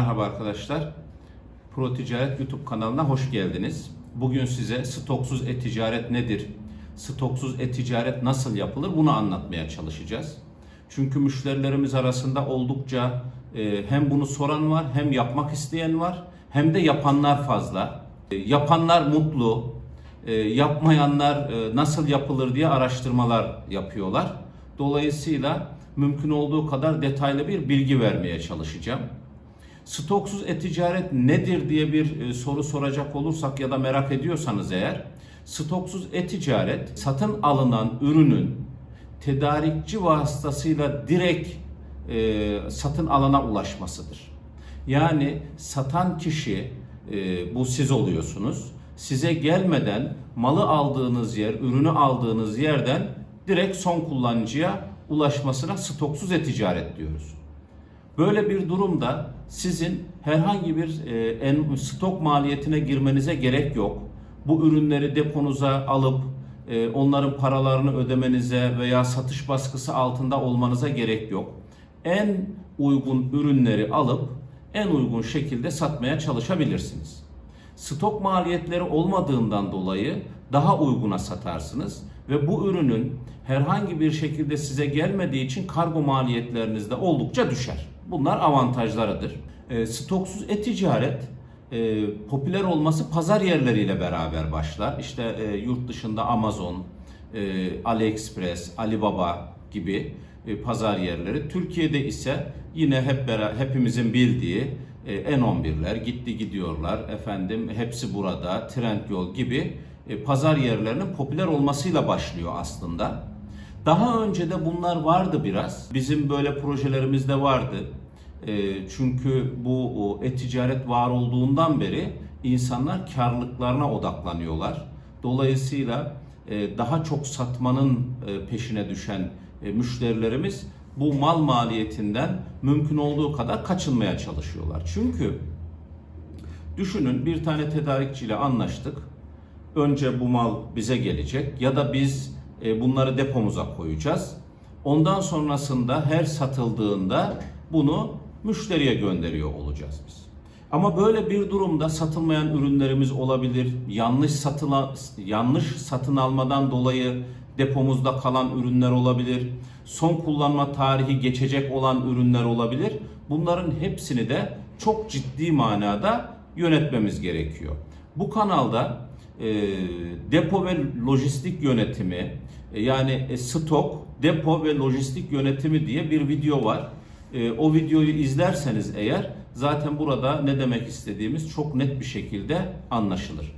Merhaba arkadaşlar. Pro Ticaret YouTube kanalına hoş geldiniz. Bugün size stoksuz e-ticaret nedir? Stoksuz e-ticaret nasıl yapılır? Bunu anlatmaya çalışacağız. Çünkü müşterilerimiz arasında oldukça e, hem bunu soran var, hem yapmak isteyen var, hem de yapanlar fazla. E, yapanlar mutlu, e, yapmayanlar e, nasıl yapılır diye araştırmalar yapıyorlar. Dolayısıyla mümkün olduğu kadar detaylı bir bilgi vermeye çalışacağım. Stoksuz e-ticaret nedir diye bir e, soru soracak olursak ya da merak ediyorsanız eğer, stoksuz e-ticaret satın alınan ürünün tedarikçi vasıtasıyla direkt e, satın alana ulaşmasıdır. Yani satan kişi e, bu siz oluyorsunuz. Size gelmeden malı aldığınız yer, ürünü aldığınız yerden direkt son kullanıcıya ulaşmasına stoksuz e-ticaret diyoruz. Böyle bir durumda sizin herhangi bir e, stok maliyetine girmenize gerek yok. Bu ürünleri deponuza alıp e, onların paralarını ödemenize veya satış baskısı altında olmanıza gerek yok. En uygun ürünleri alıp en uygun şekilde satmaya çalışabilirsiniz. Stok maliyetleri olmadığından dolayı daha uyguna satarsınız ve bu ürünün herhangi bir şekilde size gelmediği için kargo maliyetleriniz de oldukça düşer. Bunlar avantajlarıdır. E, stoksuz e-ticaret e, popüler olması pazar yerleriyle beraber başlar. İşte e, yurt dışında Amazon, e, AliExpress, Alibaba gibi e, pazar yerleri. Türkiye'de ise yine hep beraber hepimizin bildiği e, N11'ler gitti gidiyorlar. Efendim hepsi burada, Trendyol gibi e, pazar yerlerinin popüler olmasıyla başlıyor aslında. Daha önce de bunlar vardı biraz. Bizim böyle projelerimiz de vardı. E, çünkü bu e-ticaret var olduğundan beri insanlar karlılıklarına odaklanıyorlar. Dolayısıyla e, daha çok satmanın e, peşine düşen e, müşterilerimiz bu mal maliyetinden mümkün olduğu kadar kaçınmaya çalışıyorlar. Çünkü düşünün bir tane tedarikçiyle anlaştık. Önce bu mal bize gelecek ya da biz bunları depomuza koyacağız. Ondan sonrasında her satıldığında bunu müşteriye gönderiyor olacağız biz. Ama böyle bir durumda satılmayan ürünlerimiz olabilir. Yanlış satın yanlış satın almadan dolayı depomuzda kalan ürünler olabilir. Son kullanma tarihi geçecek olan ürünler olabilir. Bunların hepsini de çok ciddi manada yönetmemiz gerekiyor. Bu kanalda e, depo ve lojistik yönetimi e, yani e, stok, depo ve lojistik yönetimi diye bir video var. E, o videoyu izlerseniz eğer zaten burada ne demek istediğimiz çok net bir şekilde anlaşılır.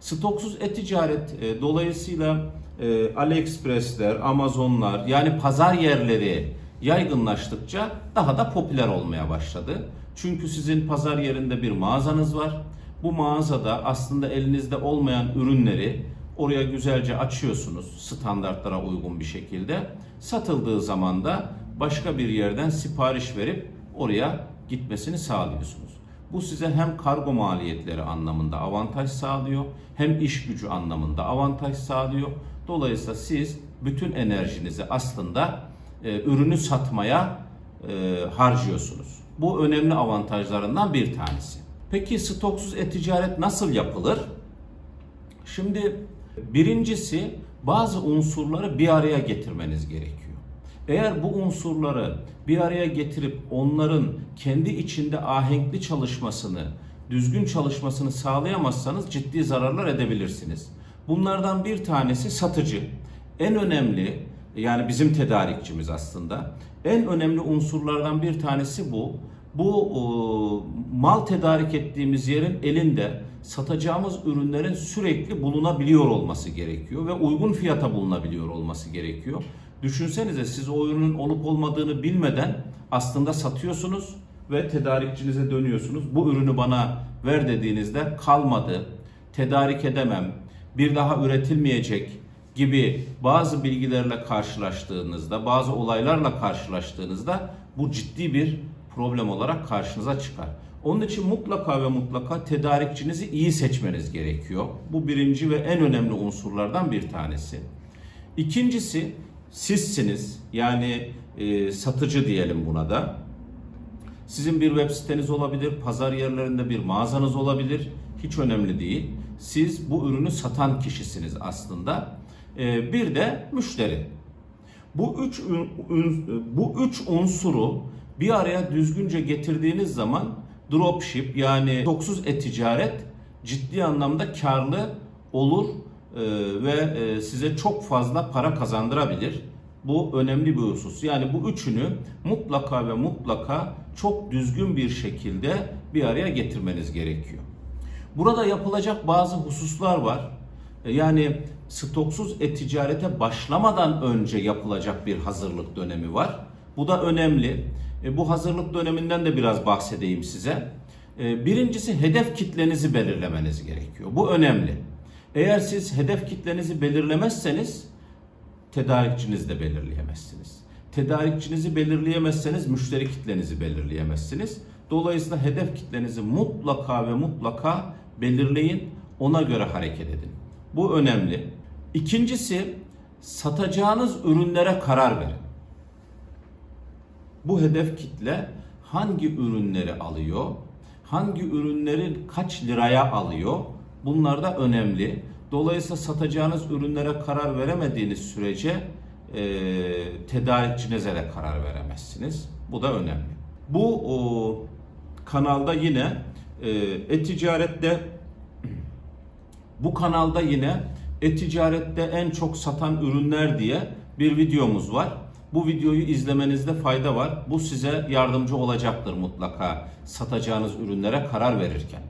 Stoksuz e-ticaret e, dolayısıyla e, AliExpress'ler, Amazon'lar yani pazar yerleri yaygınlaştıkça daha da popüler olmaya başladı. Çünkü sizin pazar yerinde bir mağazanız var. Bu mağazada aslında elinizde olmayan ürünleri oraya güzelce açıyorsunuz standartlara uygun bir şekilde. Satıldığı zaman da başka bir yerden sipariş verip oraya gitmesini sağlıyorsunuz. Bu size hem kargo maliyetleri anlamında avantaj sağlıyor, hem iş gücü anlamında avantaj sağlıyor. Dolayısıyla siz bütün enerjinizi aslında e, ürünü satmaya e, harcıyorsunuz. Bu önemli avantajlarından bir tanesi. Peki stoksuz e-ticaret nasıl yapılır? Şimdi birincisi bazı unsurları bir araya getirmeniz gerekiyor. Eğer bu unsurları bir araya getirip onların kendi içinde ahenkli çalışmasını, düzgün çalışmasını sağlayamazsanız ciddi zararlar edebilirsiniz. Bunlardan bir tanesi satıcı. En önemli yani bizim tedarikçimiz aslında. En önemli unsurlardan bir tanesi bu. Bu o, mal tedarik ettiğimiz yerin elinde satacağımız ürünlerin sürekli bulunabiliyor olması gerekiyor ve uygun fiyata bulunabiliyor olması gerekiyor. Düşünsenize siz o ürünün olup olmadığını bilmeden aslında satıyorsunuz ve tedarikçinize dönüyorsunuz. Bu ürünü bana ver dediğinizde kalmadı, tedarik edemem, bir daha üretilmeyecek gibi bazı bilgilerle karşılaştığınızda, bazı olaylarla karşılaştığınızda bu ciddi bir problem olarak karşınıza çıkar. Onun için mutlaka ve mutlaka tedarikçinizi iyi seçmeniz gerekiyor. Bu birinci ve en önemli unsurlardan bir tanesi. İkincisi sizsiniz yani e, satıcı diyelim buna da. Sizin bir web siteniz olabilir, pazar yerlerinde bir mağazanız olabilir. Hiç önemli değil. Siz bu ürünü satan kişisiniz aslında. Ee, bir de müşteri. Bu üç bu üç unsuru bir araya düzgünce getirdiğiniz zaman dropship yani stoksuz e-ticaret ciddi anlamda karlı olur e, ve e, size çok fazla para kazandırabilir. Bu önemli bir husus. Yani bu üçünü mutlaka ve mutlaka çok düzgün bir şekilde bir araya getirmeniz gerekiyor. Burada yapılacak bazı hususlar var. E, Yani stoksuz e-ticarete başlamadan önce yapılacak bir hazırlık dönemi var. Bu da önemli. E, Bu hazırlık döneminden de biraz bahsedeyim size. Birincisi hedef kitlenizi belirlemeniz gerekiyor. Bu önemli. Eğer siz hedef kitlenizi belirlemezseniz tedarikçinizi de belirleyemezsiniz. Tedarikçinizi belirleyemezseniz müşteri kitlenizi belirleyemezsiniz. Dolayısıyla hedef kitlenizi mutlaka ve mutlaka belirleyin. Ona göre hareket edin. Bu önemli. İkincisi satacağınız ürünlere karar verin. Bu hedef kitle hangi ürünleri alıyor? Hangi ürünlerin kaç liraya alıyor? Bunlar da önemli. Dolayısıyla satacağınız ürünlere karar veremediğiniz sürece e, tedarikçinize de karar veremezsiniz. Bu da önemli. Bu o, kanalda yine e, e-ticarette bu kanalda yine e-ticarette en çok satan ürünler diye bir videomuz var. Bu videoyu izlemenizde fayda var. Bu size yardımcı olacaktır mutlaka satacağınız ürünlere karar verirken.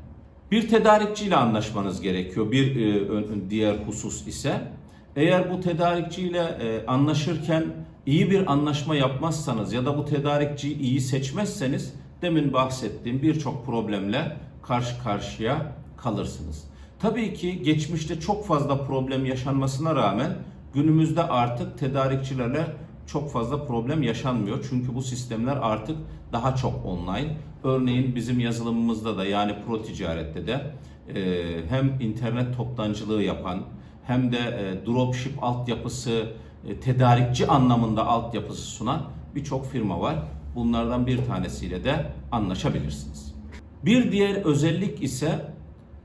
Bir tedarikçiyle anlaşmanız gerekiyor. Bir e, diğer husus ise eğer bu tedarikçiyle e, anlaşırken iyi bir anlaşma yapmazsanız ya da bu tedarikçiyi iyi seçmezseniz demin bahsettiğim birçok problemle karşı karşıya kalırsınız. Tabii ki geçmişte çok fazla problem yaşanmasına rağmen günümüzde artık tedarikçilerle çok fazla problem yaşanmıyor. Çünkü bu sistemler artık daha çok online. Örneğin bizim yazılımımızda da yani pro ticarette de e, hem internet toptancılığı yapan hem de e, dropship altyapısı, e, tedarikçi anlamında altyapısı sunan birçok firma var. Bunlardan bir tanesiyle de anlaşabilirsiniz. Bir diğer özellik ise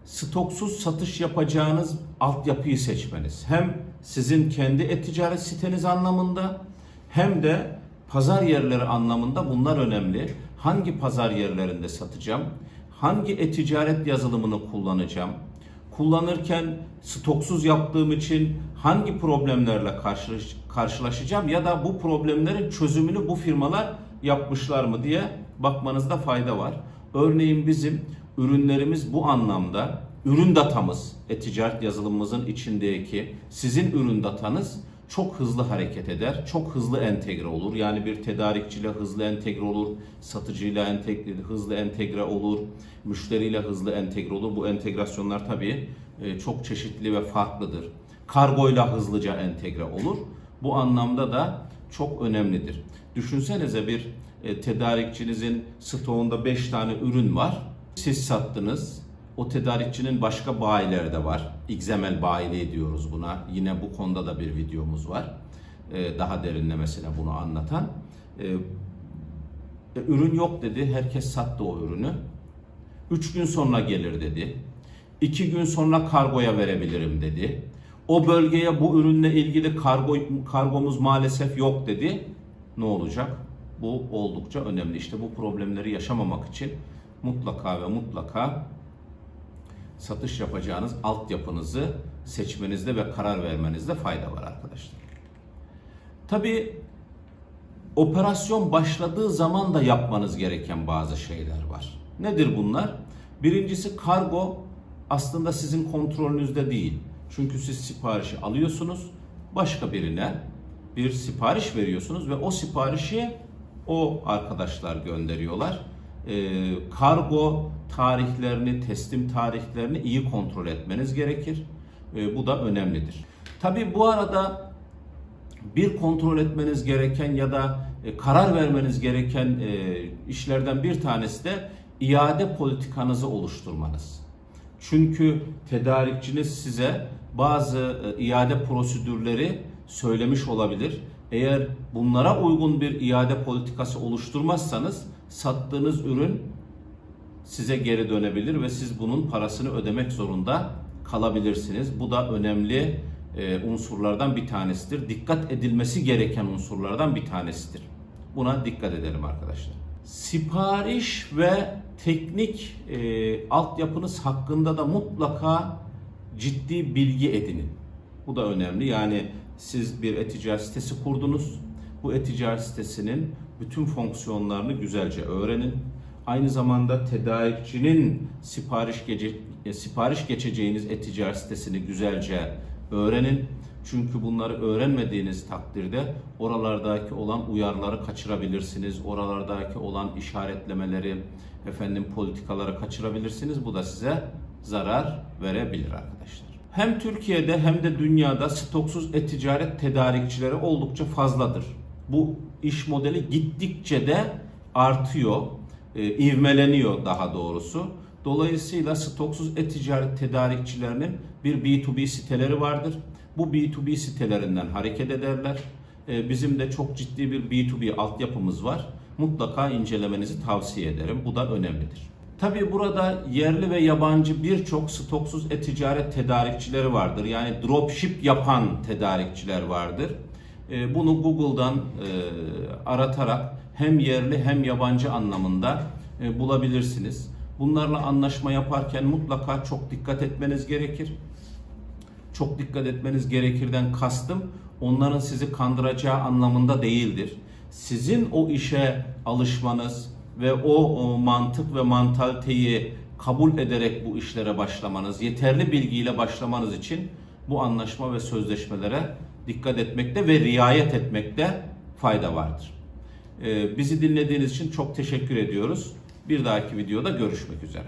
stoksuz satış yapacağınız altyapıyı seçmeniz. Hem sizin kendi e-ticaret siteniz anlamında hem de pazar yerleri anlamında bunlar önemli. Hangi pazar yerlerinde satacağım? Hangi e-ticaret yazılımını kullanacağım? Kullanırken stoksuz yaptığım için hangi problemlerle karşılaş- karşılaşacağım ya da bu problemlerin çözümünü bu firmalar yapmışlar mı diye bakmanızda fayda var. Örneğin bizim ürünlerimiz bu anlamda ürün datamız, e-ticaret yazılımımızın içindeki sizin ürün datanız çok hızlı hareket eder, çok hızlı entegre olur. Yani bir tedarikçiyle hızlı entegre olur, satıcıyla entegre, hızlı entegre olur, müşteriyle hızlı entegre olur. Bu entegrasyonlar tabii e, çok çeşitli ve farklıdır. Kargoyla hızlıca entegre olur. Bu anlamda da çok önemlidir. Düşünsenize bir e, tedarikçinizin stoğunda 5 tane ürün var. Siz sattınız. O tedarikçinin başka bayileri de var. XML bayiliği diyoruz buna. Yine bu konuda da bir videomuz var. E, daha derinlemesine bunu anlatan. E, e, ürün yok dedi. Herkes sattı o ürünü. 3 gün sonra gelir dedi. 2 gün sonra kargoya verebilirim dedi. O bölgeye bu ürünle ilgili kargo kargomuz maalesef yok dedi. Ne olacak? Bu oldukça önemli. İşte bu problemleri yaşamamak için mutlaka ve mutlaka satış yapacağınız altyapınızı seçmenizde ve karar vermenizde fayda var arkadaşlar. Tabii operasyon başladığı zaman da yapmanız gereken bazı şeyler var. Nedir bunlar? Birincisi kargo aslında sizin kontrolünüzde değil. Çünkü siz siparişi alıyorsunuz, başka birine bir sipariş veriyorsunuz ve o siparişi o arkadaşlar gönderiyorlar. Ee, kargo tarihlerini, teslim tarihlerini iyi kontrol etmeniz gerekir. Ee, bu da önemlidir. Tabii bu arada bir kontrol etmeniz gereken ya da e, karar vermeniz gereken e, işlerden bir tanesi de iade politikanızı oluşturmanız. Çünkü tedarikçiniz size bazı e, iade prosedürleri söylemiş olabilir. Eğer bunlara uygun bir iade politikası oluşturmazsanız sattığınız ürün size geri dönebilir ve siz bunun parasını ödemek zorunda kalabilirsiniz. Bu da önemli e, unsurlardan bir tanesidir. Dikkat edilmesi gereken unsurlardan bir tanesidir. Buna dikkat edelim arkadaşlar. Sipariş ve teknik e, altyapınız hakkında da mutlaka ciddi bilgi edinin. Bu da önemli. Yani siz bir e-ticaret sitesi kurdunuz. Bu e-ticaret sitesinin bütün fonksiyonlarını güzelce öğrenin. Aynı zamanda tedarikçinin sipariş gece, e, sipariş geçeceğiniz e-ticaret sitesini güzelce öğrenin. Çünkü bunları öğrenmediğiniz takdirde oralardaki olan uyarıları kaçırabilirsiniz. Oralardaki olan işaretlemeleri, efendim politikaları kaçırabilirsiniz. Bu da size zarar verebilir arkadaşlar. Hem Türkiye'de hem de dünyada stoksuz e-ticaret tedarikçileri oldukça fazladır. Bu iş modeli gittikçe de artıyor, e, ivmeleniyor daha doğrusu. Dolayısıyla stoksuz e-ticaret tedarikçilerinin bir B2B siteleri vardır. Bu B2B sitelerinden hareket ederler. E, Bizim de çok ciddi bir B2B altyapımız var. Mutlaka incelemenizi tavsiye ederim. Bu da önemlidir. Tabii burada yerli ve yabancı birçok stoksuz e-ticaret tedarikçileri vardır. Yani dropship yapan tedarikçiler vardır. E, Bunu Google'dan e, aratarak hem yerli hem yabancı anlamında e, bulabilirsiniz. Bunlarla anlaşma yaparken mutlaka çok dikkat etmeniz gerekir. Çok dikkat etmeniz gerekirden kastım onların sizi kandıracağı anlamında değildir. Sizin o işe alışmanız ve o, o mantık ve mantaliteyi kabul ederek bu işlere başlamanız, yeterli bilgiyle başlamanız için bu anlaşma ve sözleşmelere dikkat etmekte ve riayet etmekte fayda vardır. Ee, bizi dinlediğiniz için çok teşekkür ediyoruz. Bir dahaki videoda görüşmek üzere.